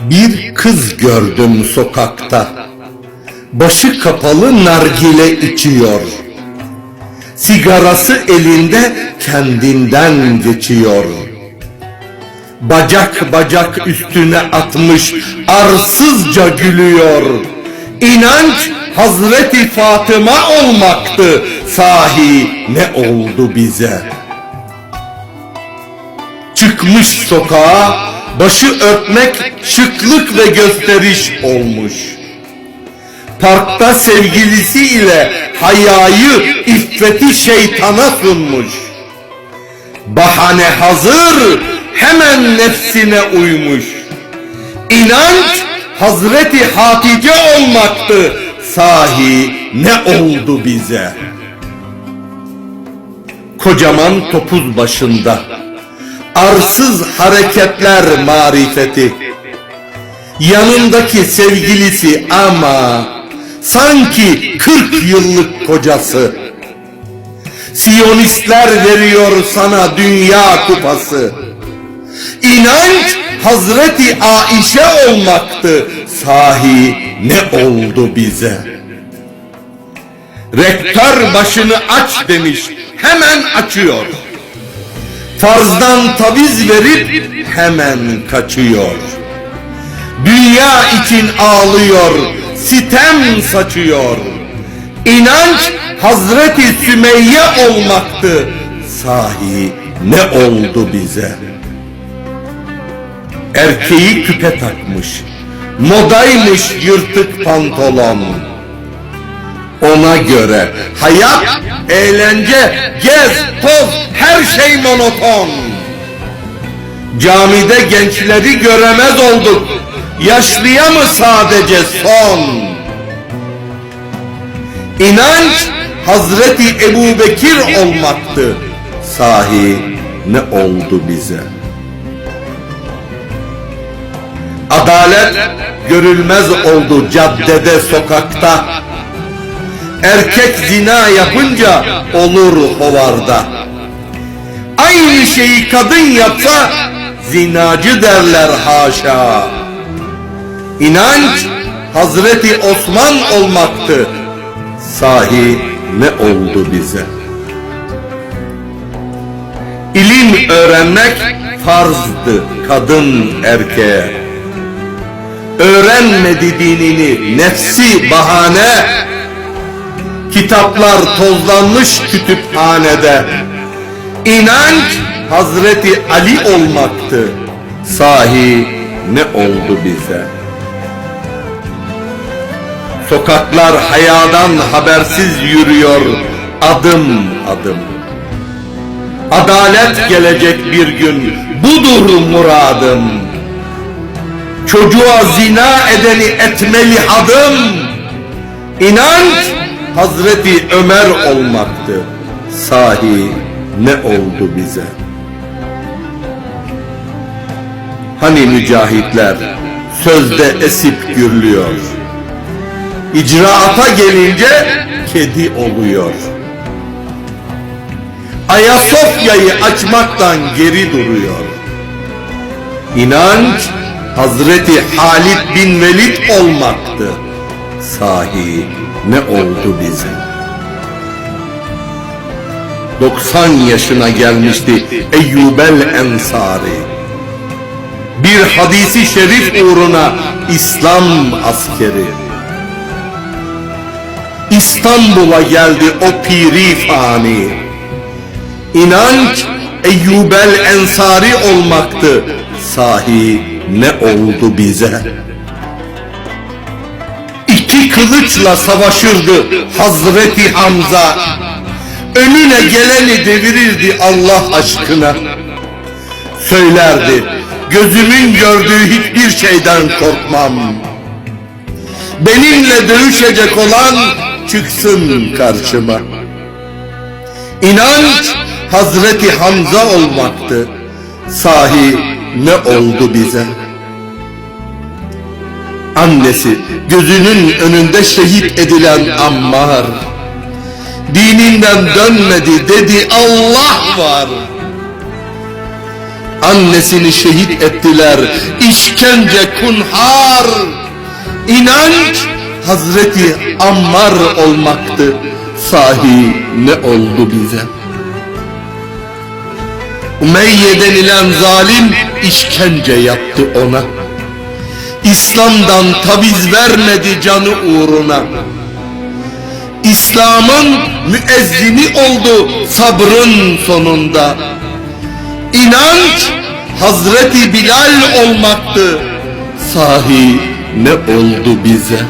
Bir kız gördüm sokakta. Başı kapalı nargile içiyor. Sigarası elinde kendinden geçiyor. Bacak bacak üstüne atmış arsızca gülüyor. İnanç Hazreti Fatıma olmaktı. Sahi ne oldu bize? Çıkmış sokağa, başı örtmek şıklık ve gösteriş olmuş. Parkta sevgilisiyle hayayı, iffeti şeytana sunmuş. Bahane hazır, hemen nefsine uymuş. İnanç Hazreti Hatice olmaktı. Sahi ne oldu bize? Kocaman topuz başında arsız hareketler marifeti. Yanındaki sevgilisi ama sanki 40 yıllık kocası. Siyonistler veriyor sana dünya kupası. İnanç Hazreti Aişe olmaktı. Sahi ne oldu bize? Rektör başını aç demiş. Hemen açıyor. Farzdan taviz verip hemen kaçıyor. Dünya için ağlıyor, sitem saçıyor. İnanç Hazreti Sümeyye olmaktı. Sahi ne oldu bize? Erkeği küpe takmış, modaymış yırtık pantolon. Ona göre hayat, eğlence, gez, toz, her şey monoton. Camide gençleri göremez olduk. Yaşlıya mı sadece son? İnanç Hazreti Ebu Bekir olmaktı. Sahi ne oldu bize? Adalet görülmez oldu caddede sokakta. Erkek zina yapınca olur hovarda. Aynı şeyi kadın yapsa zinacı derler haşa. İnanç Hazreti Osman olmaktı. Sahi ne oldu bize? İlim öğrenmek farzdı kadın erkeğe. Öğrenmedi dinini nefsi bahane. Kitaplar tozlanmış kütüphanede. İnanç Hazreti Ali olmaktı. Sahi ne oldu bize? Sokaklar hayadan habersiz yürüyor adım adım. Adalet gelecek bir gün budur muradım. Çocuğa zina edeni etmeli adım. İnanç Hazreti Ömer olmaktı. Sahi ne oldu bize? Hani mücahitler sözde esip gürlüyor. İcraata gelince kedi oluyor. Ayasofya'yı açmaktan geri duruyor. İnanç Hazreti Halid bin Velid olmaktı. Sahi ne oldu bize? 90 yaşına gelmişti Eyyubel Ensari. Bir hadisi şerif uğruna İslam askeri. İstanbul'a geldi o piri fani. İnanç Eyyubel Ensari olmaktı. Sahi ne oldu bize? İki kılıçla savaşırdı Hazreti Hamza. Önüne geleni devirirdi Allah aşkına. Söylerdi, gözümün gördüğü hiçbir şeyden korkmam. Benimle dövüşecek olan çıksın karşıma. İnanç Hazreti Hamza olmaktı. Sahi ne oldu bize? Annesi gözünün önünde şehit edilen Ammar. Dininden dönmedi dedi Allah var. Annesini şehit ettiler işkence kunhar İnanç Hazreti Ammar olmaktı Sahi ne oldu bize Umeyye denilen zalim işkence yaptı ona İslam'dan taviz vermedi canı uğruna. İslam'ın müezzini oldu sabrın sonunda. İnanç Hazreti Bilal olmaktı. Sahi ne oldu bize